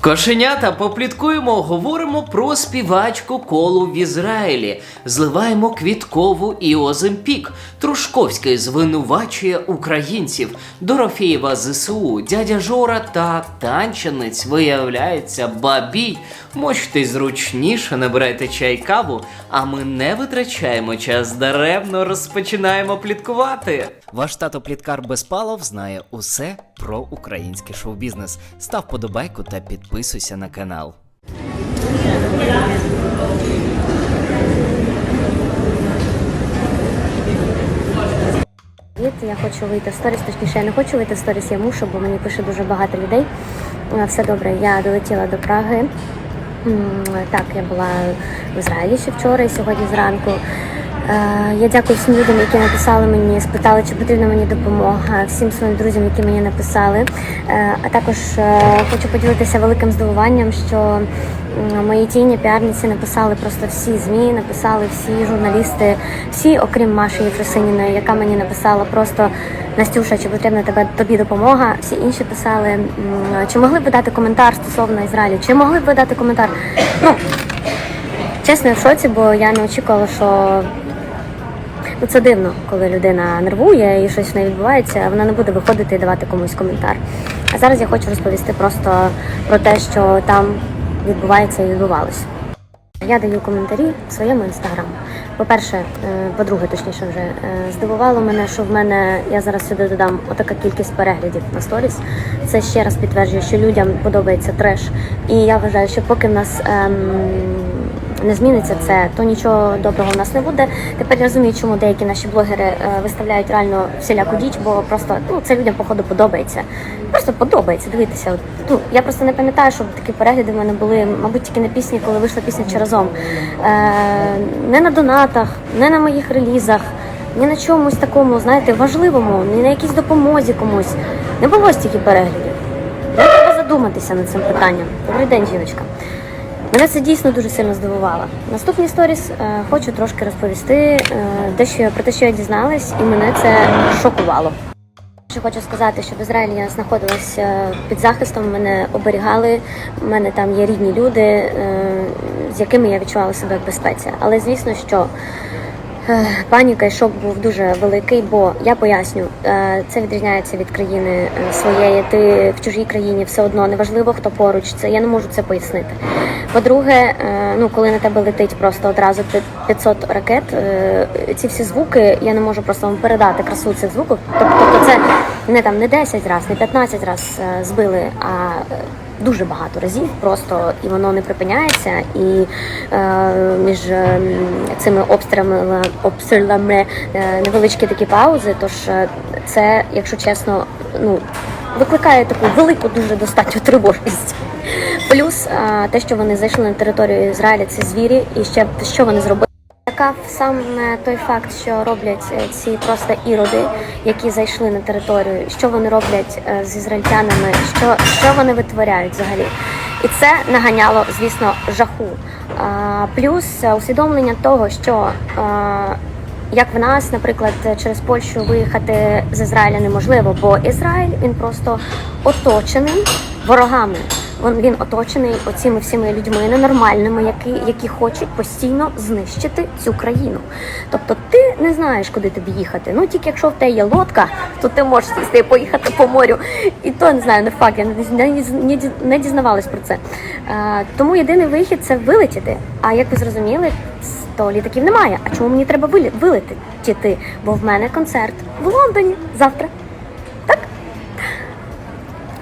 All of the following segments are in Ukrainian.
Кошенята, попліткуємо, говоримо про співачку колу в Ізраїлі. Зливаємо квіткову і Оземпік. Трушковський звинувачує українців. Дорофєєва ЗСУ, дядя Жора та танченець виявляється бабій. Можете зручніше набирайте чай каву, а ми не витрачаємо час даремно, розпочинаємо пліткувати. Ваш тато Пліткар Безпалов знає усе про український шоу-бізнес. Став подобайку та підписуйся на канал. Я хочу вийти в сторіс, точніше, я не хочу вийти в сторіс, я мушу, бо мені пише дуже багато людей. Е, Все добре, я долетіла до Праги. Так, я була в Ізраїлі ще вчора і сьогодні зранку. Е, Я дякую всім людям, які написали мені, спитали, чи потрібна мені допомога, всім своїм друзям, які мені написали. Е, А також е, хочу поділитися великим здивуванням, що мої тіні піарниці написали просто всі змі, написали всі журналісти, всі, окрім Маші Єфросиніної, яка мені написала просто Настюша, чи потрібна тебе тобі допомога. Всі інші писали, чи могли б ви дати коментар стосовно Ізраїлю, чи могли б ви дати коментар. Ну, чесно, я в шоці, бо я не очікувала, що Ну, це дивно, коли людина нервує і щось в неї відбувається, вона не буде виходити і давати комусь коментар. А зараз я хочу розповісти просто про те, що там відбувається і відбувалося. Я даю коментарі в своєму інстаграму. По-перше, е, по-друге, точніше, вже е, здивувало мене, що в мене я зараз сюди додам отака кількість переглядів на сторіс. Це ще раз підтверджує, що людям подобається треш. І я вважаю, що поки в нас ем, не зміниться це, то нічого доброго в нас не буде. Тепер я розумію, чому деякі наші блогери е, виставляють реально всіляку діч, бо просто ну це людям походу подобається. Просто подобається дивитися. Ну я просто не пам'ятаю, щоб такі перегляди в мене були, мабуть, тільки на пісні, коли вийшла пісня чи разом. Е, не на донатах, не на моїх релізах, ні на чомусь такому, знаєте, важливому, ні на якійсь допомозі комусь. Не було стільки переглядів. Треба задуматися над цим питанням. Добрий день, жіночка. Мене це дійсно дуже сильно здивувало. Наступні сторіс е, хочу трошки розповісти е, дещо про те, що я дізналась, і мене це шокувало. Ще хочу сказати, що в Ізраїлі я знаходилася під захистом, мене оберігали. У мене там є рідні люди, е, з якими я відчувала себе в безпеці. Але звісно, що Паніка і шок був дуже великий, бо я поясню, е, це відрізняється від країни е, своєї. Ти в чужій країні все одно неважливо, хто поруч. Це я не можу це пояснити. По-друге, е, ну коли на тебе летить просто одразу пі- 500 ракет, е, ці всі звуки я не можу просто вам передати красу цих звуків. Тобто, це не там не 10 разів, не 15 разів збили, а е, дуже багато разів просто і воно не припиняється. І е, між е, цими обстрілами, обстрілами е, невеличкі такі паузи. Тож е, це, якщо чесно, ну викликає таку велику, дуже достатньо тривожність. Плюс те, що вони зайшли на територію Ізраїля, це звірі, і ще що вони зробили. Така саме той факт, що роблять е, ці просто іроди, які зайшли на територію, що вони роблять е, з ізраїльтянами, що, що вони витворяють взагалі. І це наганяло, звісно, жаху. Плюс е, усвідомлення того, що е, як в нас, наприклад, через Польщу виїхати з Ізраїля неможливо, бо Ізраїль він просто оточений ворогами. Він, оточений оціми всіми людьми ненормальними, які, які хочуть постійно знищити цю країну. Тобто ти не знаєш, куди тобі їхати. Ну тільки якщо в тебе є лодка, то ти можеш сісти і поїхати по морю. І то не знаю, не факт, я не, дізнавалась про це. А, тому єдиний вихід це вилетіти. А як ви зрозуміли, то літаків немає. А чому мені треба вилетіти? Бо в мене концерт в Лондоні завтра.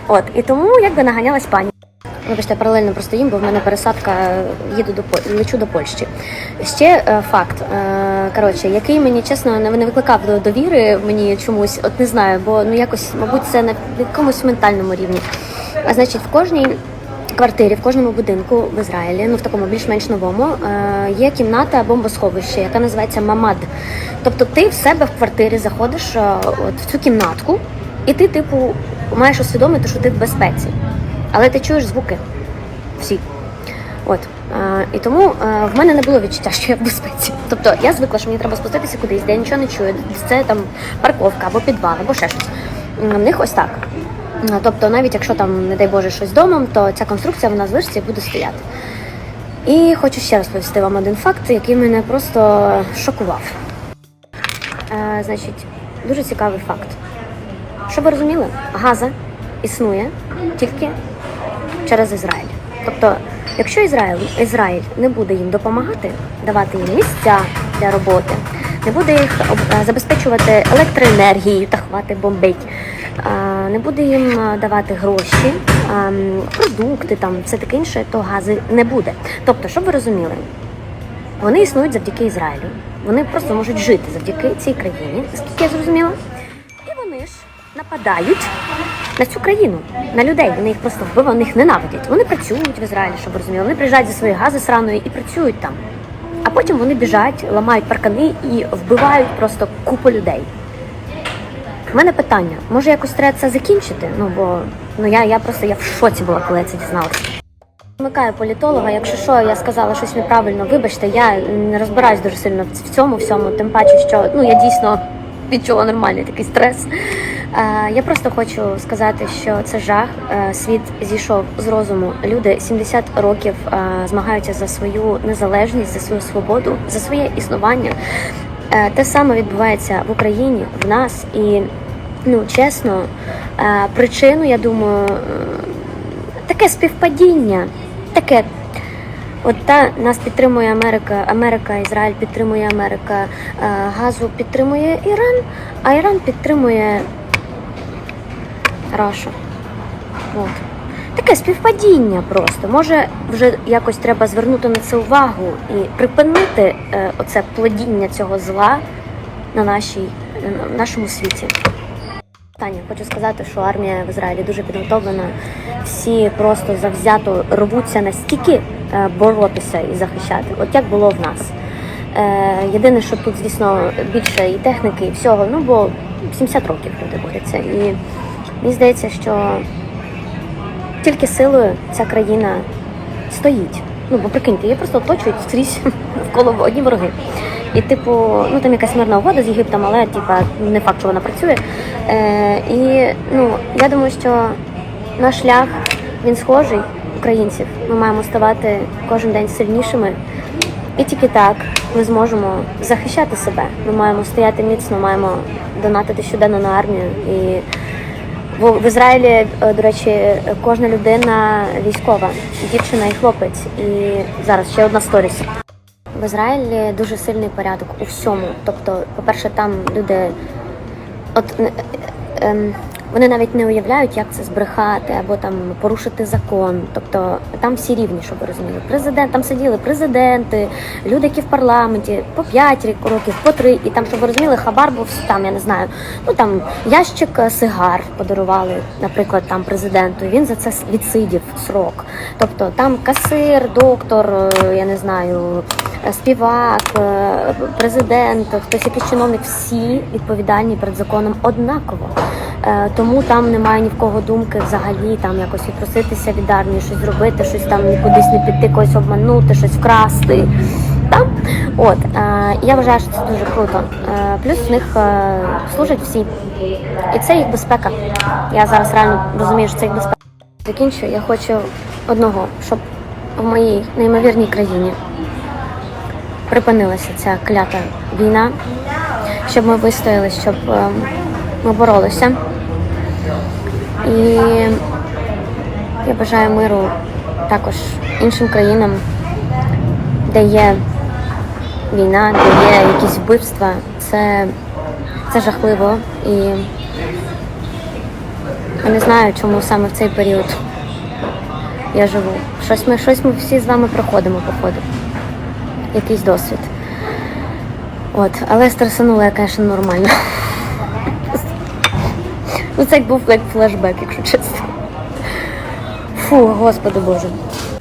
От, і тому якби наганялась пані. Вибачте, я паралельно просто їм, бо в мене пересадка їду до лечу до Польщі. Ще е, факт, е, коротше, який мені чесно не викликав довіри мені чомусь, от не знаю, бо ну якось, мабуть, це на якомусь ментальному рівні. А значить, в кожній квартирі, в кожному будинку в Ізраїлі, ну в такому більш-менш новому, е, є кімната бомбосховище, яка називається Мамад. Тобто ти в себе в квартирі заходиш е, от в цю кімнатку, і ти, типу, маєш усвідомити, що ти в безпеці. Але ти чуєш звуки всі. От. Е, і тому е, в мене не було відчуття, що я в безпеці. Тобто я звикла, що мені треба спуститися кудись, де я нічого не чую. Це там парковка або підвал, або ще щось. В них ось так. А, Тобто, навіть якщо там, не дай Боже, щось домом, то ця конструкція вона залишиться і буде стояти. І хочу ще розповісти вам один факт, який мене просто шокував. Е, значить, дуже цікавий факт. Щоб ви розуміли, Газа існує тільки через Ізраїль. Тобто, якщо Ізраїль, Ізраїль не буде їм допомагати, давати їм місця для роботи, не буде їх е, забезпечувати електроенергією та хвати бомбить, е, не буде їм е, давати гроші, продукти, там все таке інше, то гази не буде. Тобто, щоб ви розуміли, вони існують завдяки Ізраїлю. Вони просто можуть жити завдяки цій країні, наскільки я зрозуміла. І вони ж нападають на цю країну, на людей. Вони їх просто вбивають, вони їх ненавидять. Вони працюють в Ізраїлі, щоб ви розуміли. Вони приїжджають зі своєї гази сраної і працюють там. А потім вони біжать, ламають паркани і вбивають просто купу людей. У мене питання: може якось треба це закінчити? Ну бо ну я, я просто я в шоці була, коли я це дізналася. Вмикаю політолога. Якщо що, я сказала щось неправильно, вибачте, я не розбираюсь дуже сильно в цьому всьому, тим паче, що ну я дійсно відчула нормальний такий стрес. Я просто хочу сказати, що це жах. Е, світ зійшов з розуму. Люди 70 років е, змагаються за свою незалежність, за свою свободу, за своє існування. Е, те саме відбувається в Україні, в нас і ну чесно, причину, я думаю. таке співпадіння, таке. От та нас підтримує Америка, Америка, Ізраїль підтримує Америка, е, газу підтримує Іран, а Іран підтримує Рашу. От. Таке співпадіння просто. Може, вже якось треба звернути на це увагу і припинити е, оце плодіння цього зла на нашій, на нашому світі. Таня, хочу сказати, що армія в Ізраїлі дуже підготовлена. Всі просто завзято рвуться настільки боротися і захищати, от як було в нас. Е, єдине, що тут, звісно, більше і техніки, і всього, ну бо 70 років люди борються. І мені здається, що тільки силою ця країна стоїть. Ну, бо прикиньте, її просто оточують скрізь навколо одні вороги. І, типу, ну там якась мирна угода з Єгиптом, але типа не факт, що вона працює. Е, і ну, я думаю, що наш шлях він схожий українців. Ми маємо ставати кожен день сильнішими. І тільки так ми зможемо захищати себе. Ми маємо стояти міцно, маємо донатити щоденно на армію. І в, Ізраїлі, е, до речі, кожна людина військова, дівчина і хлопець. І зараз ще одна сторіс. В Ізраїлі дуже сильний порядок у всьому. Тобто, по-перше, там люди от е, ем, вони навіть не уявляють, як це збрехати або там порушити закон. Тобто там всі рівні, щоб ви розуміли. Президент там сиділи президенти, люди, які в парламенті по 5 років, по 3, і там, щоб ви розуміли, хабар був там, я не знаю. Ну там ящик е, сигар подарували, наприклад, там президенту. і Він за це відсидів срок. Тобто там касир, доктор, е, я не знаю, е, співак, президент, хтось якийсь чиновник, всі відповідальні перед законом однаково. Е, Тому там немає ні в кого думки взагалі там якось відпроситися від армії, щось зробити, щось там кудись не піти, когось обманути, щось вкрасти. Там. От, е, я вважаю, що це дуже круто. Е, плюс в них е, служать всі. І це їх безпека. Я зараз реально розумію, що це їх безпека. Закінчую, я хочу одного, щоб в моїй неймовірній країні припинилася ця клята війна, щоб ми вистояли, щоб ми боролися. І я бажаю миру також іншим країнам, де є війна, де є якісь вбивства. Це, це жахливо. І я не знаю, чому саме в цей період я живу. Щось ми, щось ми всі з вами проходимо, походу. Якийсь досвід. От, але стресанула я, звісно, нормально. Ну, це як був як флешбек, якщо чесно. Фу, господи Боже.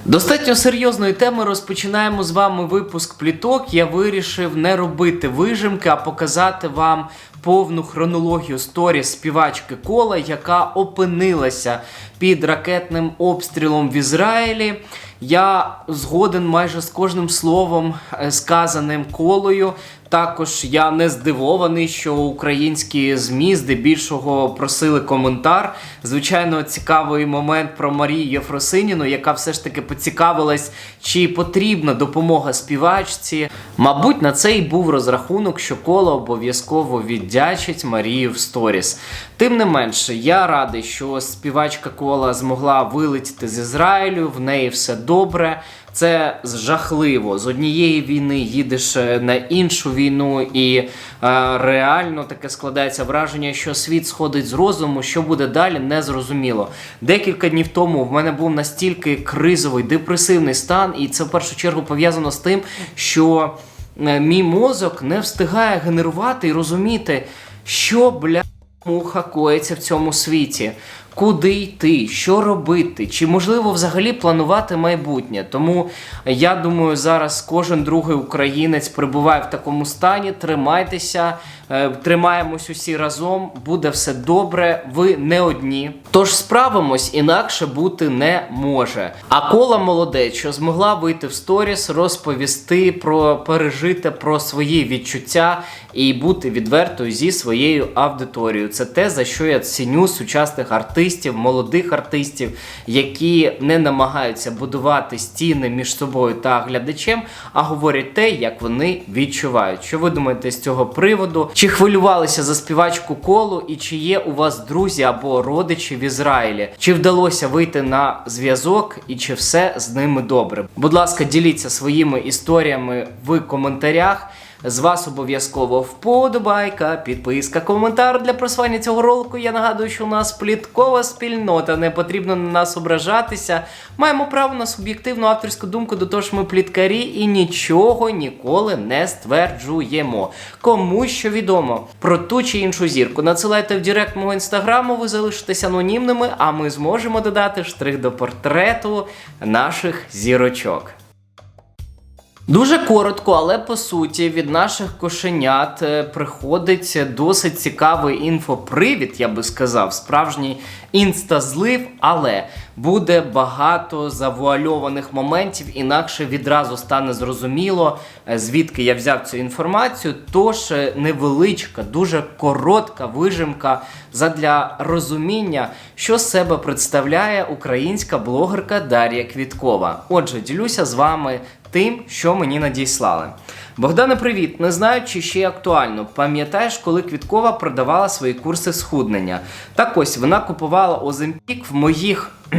Достатньо серйозної теми розпочинаємо з вами випуск пліток. Я вирішив не робити вижимки, а показати вам повну хронологію сторіс співачки кола, яка опинилася під ракетним обстрілом в Ізраїлі. Я згоден майже з кожним словом, е, сказаним колою. Також я не здивований, що українські ЗМІ здебільшого просили коментар. Звичайно, цікавий момент про Марію Єфросиніну, яка все ж таки поцікавилась, чи потрібна допомога співачці. Мабуть, на це й був розрахунок, що коло обов'язково віддячить Марію в сторіс. Тим не менше, я радий, що співачка кола змогла вилетіти з Ізраїлю, в неї все добре. Це жахливо. З однієї війни їдеш е, на іншу війну, і е, реально таке складається враження, що світ сходить з розуму. Що буде далі, не зрозуміло. Декілька днів тому в мене був настільки кризовий, депресивний стан, і це в першу чергу пов'язано з тим, що е, мій мозок не встигає генерувати і розуміти, що бля. Муха коїться в цьому світі. Куди йти, що робити, чи можливо взагалі планувати майбутнє? Тому я думаю, зараз кожен другий українець перебуває в такому стані. Тримайтеся, тримаємось усі разом, буде все добре. Ви не одні. Тож справимось, інакше бути не може. А кола молодець, що змогла вийти в сторіс, розповісти про пережити про свої відчуття і бути відвертою зі своєю аудиторією. Це те, за що я ціню сучасних артистів, молодих артистів, які не намагаються будувати стіни між собою та глядачем, а говорять те, як вони відчувають. Що ви думаєте з цього приводу? Чи хвилювалися за співачку колу, і чи є у вас друзі або родичі в Ізраїлі? Чи вдалося вийти на зв'язок, і чи все з ними добре? Будь ласка, діліться своїми історіями в коментарях. З вас обов'язково вподобайка, підписка, коментар для просування цього ролику. Я нагадую, що у нас пліткова спільнота, не потрібно на нас ображатися. Маємо право на суб'єктивну авторську думку, до того ж ми пліткарі і нічого ніколи не стверджуємо. Кому що відомо про ту чи іншу зірку. Надсилайте в директ мого інстаграму, ви залишитесь анонімними, а ми зможемо додати штрих до портрету наших зірочок. Дуже коротко, але по суті від наших кошенят е, приходить досить цікавий інфопривід, я би сказав, справжній інстазлив, але буде багато завуальованих моментів, інакше відразу стане зрозуміло, е, звідки я взяв цю інформацію. Тож е, невеличка, дуже коротка вижимка задля розуміння, що себе представляє українська блогерка Дар'я Квіткова. Отже, ділюся з вами тим, що мені надіслали. Богдане, привіт! Не знаю, чи ще актуально. Пам'ятаєш, коли Квіткова продавала свої курси схуднення? Так ось вона купувала Оземпік в моїх.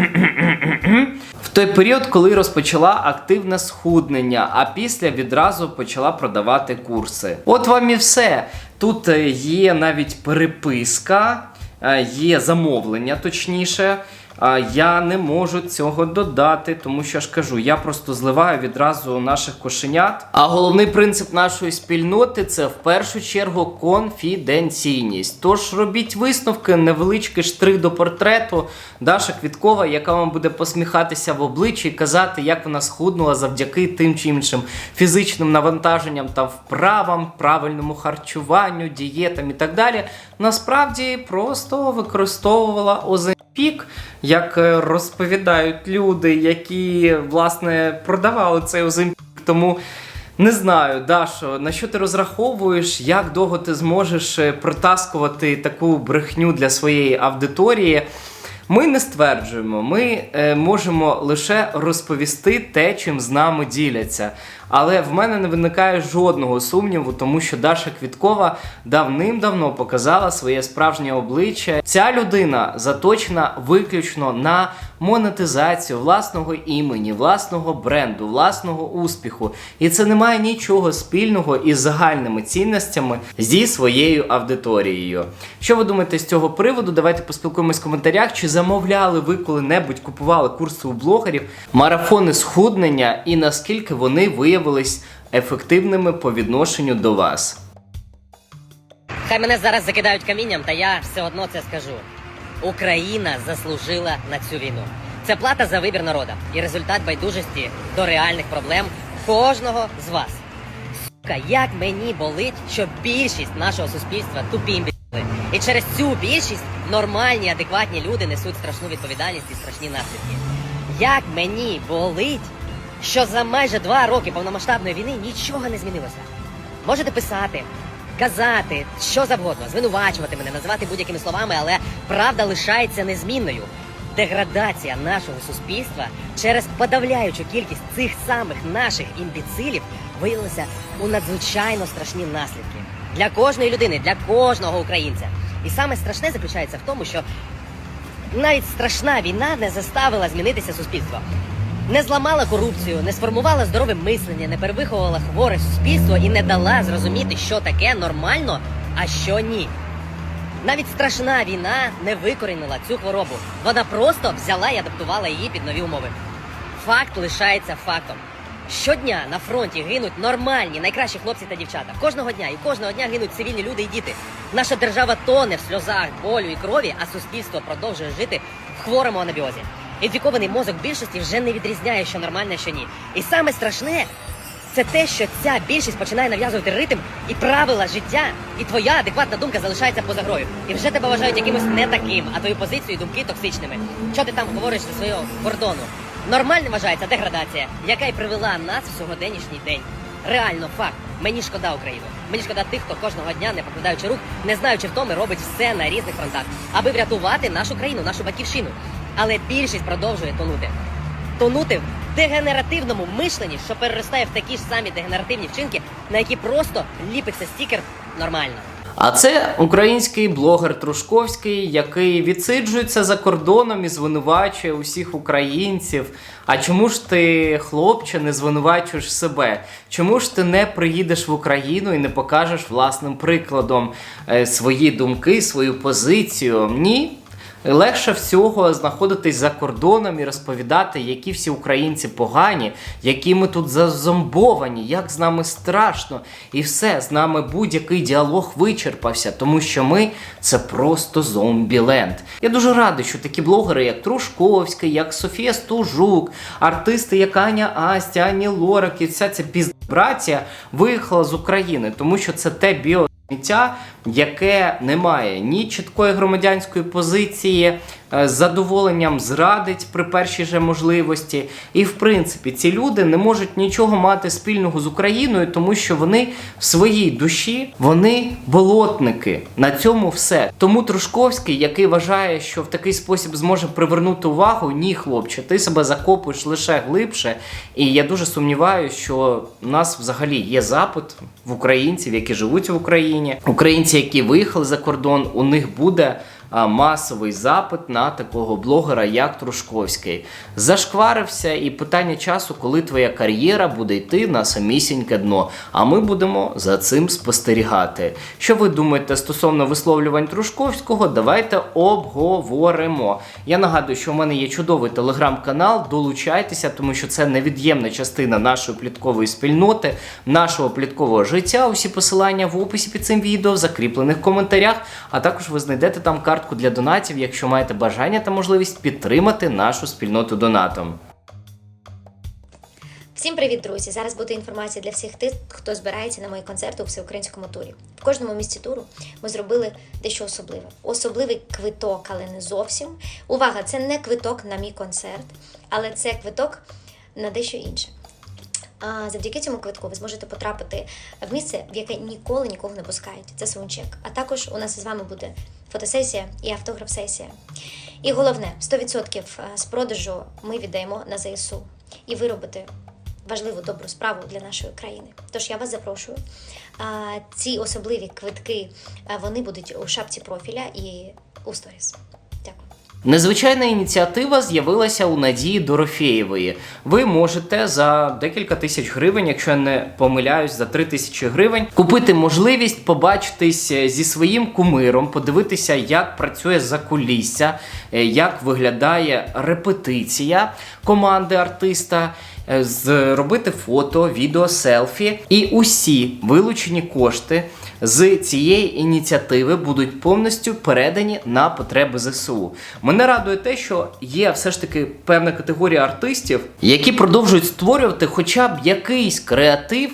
В той період, коли розпочала активне схуднення, а після відразу почала продавати курси. От вам і все. Тут е, є навіть переписка, е, є замовлення, точніше. А я не можу цього додати, тому що я ж кажу, я просто зливаю відразу наших кошенят. А головний принцип нашої спільноти це в першу чергу конфіденційність. Тож робіть висновки, невеличкий штрих до портрету. Даша Квіткова, яка вам буде посміхатися в обличчя і казати, як вона схуднула завдяки тим чи іншим фізичним навантаженням та вправам, правильному харчуванню, дієтам і так далі. Насправді просто використовувала Оземпік, як е, розповідають люди, які власне продавали цей Оземпік. Тому не знаю, Дашо, на що ти розраховуєш, як довго ти зможеш е, протаскувати таку брехню для своєї аудиторії. Ми не стверджуємо, ми е, можемо лише розповісти те, чим з нами діляться. Але в мене не виникає жодного сумніву, тому що Даша Квіткова давним-давно показала своє справжнє обличчя. Ця людина заточена виключно на монетизацію власного імені, власного бренду, власного успіху. І це не має нічого спільного із загальними цінностями зі своєю аудиторією. Що ви думаєте з цього приводу? Давайте поспілкуємось в коментарях. Чи замовляли ви коли-небудь купували курси у блогерів, марафони схуднення і наскільки вони виявились ефективними по відношенню до вас? Хай мене зараз закидають камінням, та я все одно це скажу. Україна заслужила на цю війну. Це плата за вибір народа і результат байдужості до реальних проблем кожного з вас. Сука, Як мені болить, що більшість нашого суспільства тупі імбіцили. І через цю більшість нормальні, адекватні люди несуть страшну відповідальність і страшні наслідки. Як мені болить, що за майже два роки повномасштабної війни нічого не змінилося. Можете писати, казати, що завгодно, звинувачувати мене, називати будь-якими словами, але правда лишається незмінною. Деградація нашого суспільства через подавляючу кількість цих самих наших імбіцилів виявилася у надзвичайно страшні наслідки для кожної людини, для кожного українця. І саме страшне заключається в тому, що навіть страшна війна не заставила змінитися суспільство. Не зламала корупцію, не сформувала здорове мислення, не перевиховувала хворе суспільство і не дала зрозуміти, що таке нормально, а що ні. Навіть страшна війна не викорінила цю хворобу. Вона просто взяла і адаптувала її під нові умови. Факт лишається фактом. Щодня на фронті гинуть нормальні, найкращі хлопці та дівчата. Кожного дня і кожного дня гинуть цивільні люди і діти. Наша держава тоне в сльозах, болю і крові, а суспільство продовжує жити в хворому анабіозі. Інфікований мозок більшості вже не відрізняє, що нормальне, що ні. І саме страшне це те, що ця більшість починає нав'язувати ритм і правила життя, і твоя адекватна думка залишається поза грою. І вже тебе вважають якимось не таким, а твою позицію і думки токсичними. Що ти там говориш зі свого кордону? Нормальним вважається деградація, яка й привела нас в сьогоднішній день. Реально факт. Мені шкода Україну. Мені шкода тих, хто кожного дня, не покладаючи рук, не знаючи втоми, робить все на різних фронтах, аби врятувати нашу країну, нашу батьківщину. Але більшість продовжує тонути. Тонути в дегенеративному мишленні, що переростає в такі ж самі дегенеративні вчинки, на які просто ліпиться стікер нормально. А це український блогер Трушковський, який відсиджується за кордоном і звинувачує усіх українців. А чому ж ти, хлопче, не звинувачуєш себе? Чому ж ти не приїдеш в Україну і не покажеш власним прикладом е, свої думки, свою позицію? Ні. Легше всього знаходитись за кордоном і розповідати, які всі українці погані, які ми тут зазомбовані, як з нами страшно, і все з нами будь-який діалог вичерпався, тому що ми це просто зомбіленд. Я дуже радий, що такі блогери, як Трушковський, як Софія Стужук, артисти, як Аня Астя, Ані Лорак і вся ця піздбрація виїхала з України, тому що це те біо. Сміття, яке не має ні чіткої громадянської позиції, е, з задоволенням зрадить при першій же можливості. І в принципі ці люди не можуть нічого мати спільного з Україною, тому що вони в своїй душі вони болотники. На цьому все. Тому Трушковський, який вважає, що в такий спосіб зможе привернути увагу, ні, хлопче, ти себе закопуєш лише глибше. І я дуже сумніваюся, що у нас взагалі є запит в українців, які живуть в Україні. Українці, які виїхали за кордон, у них буде масовий запит на такого блогера, як Трушковський. Зашкварився, і питання часу, коли твоя кар'єра буде йти на самісіньке дно. А ми будемо за цим спостерігати. Що ви думаєте стосовно висловлювань Трушковського? Давайте обговоримо. Я нагадую, що в мене є чудовий телеграм-канал. Долучайтеся, тому що це невід'ємна частина нашої пліткової спільноти, нашого пліткового життя. Усі посилання в описі під цим відео, в закріплених коментарях. А також ви знайдете там картку для донатів, якщо маєте бажання та можливість підтримати нашу спільноту донатом. Всім привіт, друзі! Зараз буде інформація для всіх тих, хто збирається на мої концерти у всеукраїнському турі. В кожному місці туру ми зробили дещо особливе. Особливий квиток, але не зовсім. Увага! Це не квиток на мій концерт, але це квиток на дещо інше. А завдяки цьому квитку ви зможете потрапити в місце, в яке ніколи нікого не пускають. Це саундчек. А також у нас з вами буде фотосесія і автограф-сесія. І головне, 100% з продажу ми віддаємо на ЗСУ. І ви робите важливу добру справу для нашої країни. Тож я вас запрошую. Ці особливі квитки вони будуть у шапці профіля і у сторіс. Незвичайна ініціатива з'явилася у Надії Дорофєєвої. Ви можете за декілька тисяч гривень, якщо я не помиляюсь, за три тисячі гривень, купити можливість побачитись е, зі своїм кумиром, подивитися, як працює закулісся, е, як виглядає репетиція команди артиста. е, Зробити фото, відео, селфі, і усі вилучені кошти з цієї ініціативи будуть повністю передані на потреби ЗСУ. Мене радує те, що є все ж таки певна категорія артистів, які продовжують створювати хоча б якийсь креатив.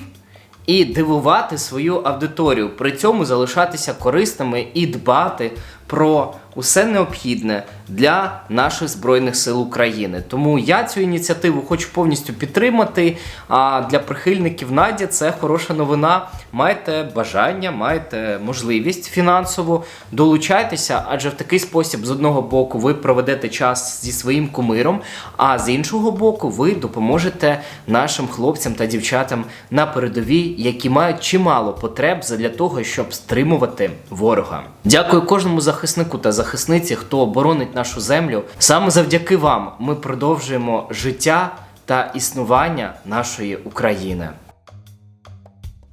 і дивувати свою аудиторію, при цьому залишатися корисними і дбати про усе необхідне для наших збройних сил України. Тому я цю ініціативу хочу повністю підтримати. А для прихильників Наді це хороша новина. Маєте бажання, маєте можливість фінансово долучайтеся, адже в такий спосіб, з одного боку, ви проведете час зі своїм кумиром, а з іншого боку, ви допоможете нашим хлопцям та дівчатам на передовій, які мають чимало потреб для того, щоб стримувати ворога. Дякую кожному захиснику та захисниці, хто оборонить нашу землю. Саме завдяки вам ми продовжуємо життя та існування нашої України.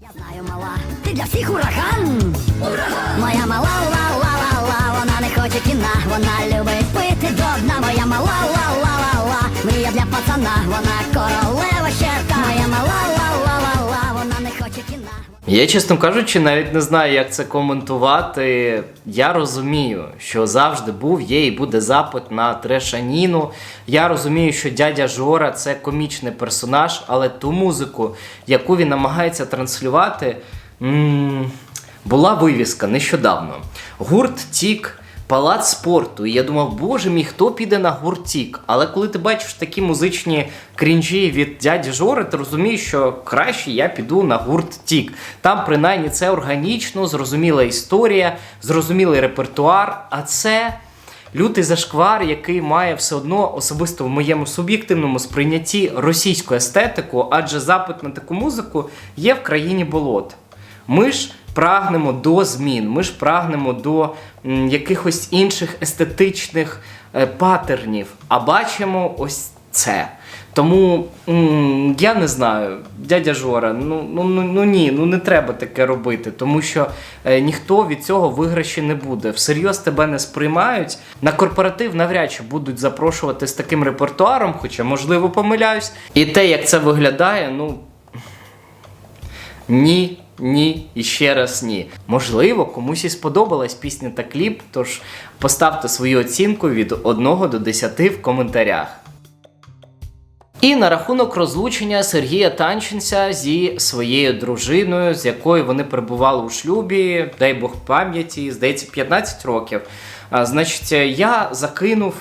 Я знаю, мала, ти для всіх ураган. Ураган! Моя мала ла ла ла ла вона не хоче кіна, вона любить пити до дна. Моя мала ла ла ла ла мрія для пацана, вона королева щерка. Моя мала Я, чесно кажучи, навіть не знаю, як це коментувати. Я розумію, що завжди був, є і буде запит на трешаніну. Я розумію, що дядя Жора це комічний персонаж, але ту музику, яку він намагається транслювати, м- була вивіска нещодавно. Гурт Тік. Палац спорту. І я думав, боже мій, хто піде на гуртік? Але коли ти бачиш такі музичні крінжі від дяді Жори, ти розумієш, що краще я піду на гурт Тік. Там принаймні це органічно, зрозуміла історія, зрозумілий репертуар. А це лютий зашквар, який має все одно особисто в моєму суб'єктивному сприйнятті російську естетику, адже запит на таку музику є в країні болот. Ми ж прагнемо до змін, ми ж прагнемо до якихось інших естетичних е, патернів, а бачимо ось це. Тому я не знаю, дядя Жора, ну, ну, ну, ну ні, ну не треба таке робити, тому що е, ніхто від цього виграші не буде. Всерйоз тебе не сприймають. На корпоратив навряд чи будуть запрошувати з таким репертуаром, хоча, можливо, помиляюсь. І те, як це виглядає, ну ні, ні і ще раз ні. Можливо, комусь і сподобалась пісня та кліп, тож поставте свою оцінку від 1 до 10 в коментарях. І на рахунок розлучення Сергія Танченця зі своєю дружиною, з якою вони перебували у шлюбі, дай Бог пам'яті, здається, 15 років. Значить, я закинув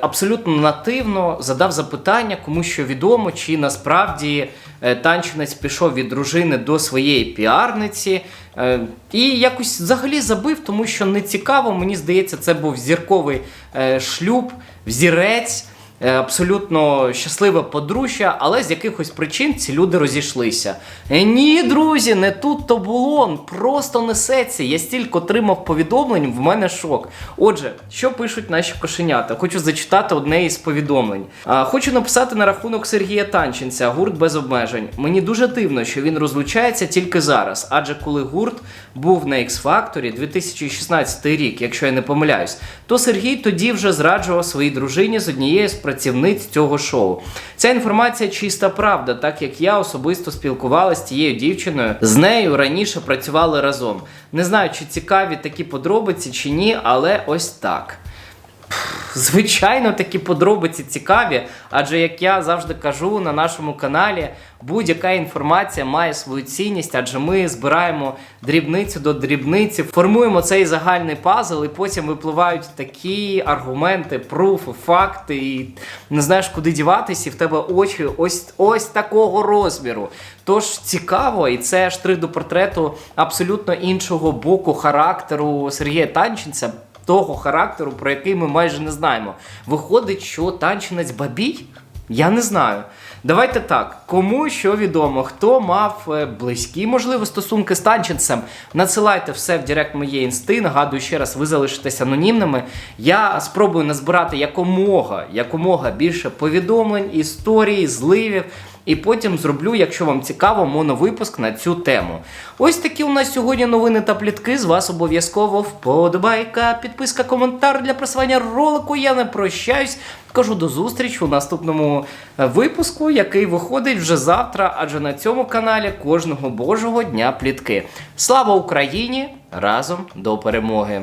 абсолютно нативно, задав запитання, кому що відомо, чи насправді е, танчинець пішов від дружини до своєї піарниці. Е, І якось взагалі забив, тому що не цікаво. Мені здається, це був зірковий е, шлюб, взірець. Е, абсолютно щасливе подружжя, але з якихось причин ці люди розійшлися. Е, Ні, друзі, не тут то було, просто несеться. Я стільки отримав повідомлень, в мене шок. Отже, що пишуть наші кошенята? Хочу зачитати одне із повідомлень. Хочу написати на рахунок Сергія Танченця, гурт без обмежень. Мені дуже дивно, що він розлучається тільки зараз, адже коли гурт був на X-Factor 2016 рік, якщо я не помиляюсь, то Сергій тоді вже зраджував своїй дружині з однією з працівниць цього шоу. Ця інформація чиста правда, так як я особисто спілкувалася з тією дівчиною. З нею раніше працювали разом. Не знаю, чи цікаві такі подробиці чи ні, але ось так. Звичайно, такі подробиці цікаві, адже як я завжди кажу на нашому каналі, будь-яка інформація має свою цінність, адже ми збираємо дрібницю до дрібниці, формуємо цей загальний пазл, і потім випливають такі аргументи, пруфи, факти, і не знаєш, куди діватись, і в тебе очі ось ось такого розміру. Тож цікаво, і це штрих до портрету абсолютно іншого боку характеру Сергія Танченця того характеру, про який ми майже не знаємо. Виходить, що танчинець бабій? Я не знаю. Давайте так, кому що відомо, хто мав е, близькі, можливо, стосунки з танченцем, надсилайте все в директ моєї інсти. Нагадую ще раз, ви залишитесь анонімними. Я спробую назбирати якомога, якомога більше повідомлень, історій, зливів. І потім зроблю, якщо вам цікаво, моновипуск на цю тему. Ось такі у нас сьогодні новини та плітки. З вас обов'язково вподобайка, підписка, коментар для просування ролику. Я не прощаюсь. Кажу до зустрічі у наступному е, випуску, який виходить вже завтра, адже на цьому каналі кожного божого дня плітки. Слава Україні! Разом до перемоги!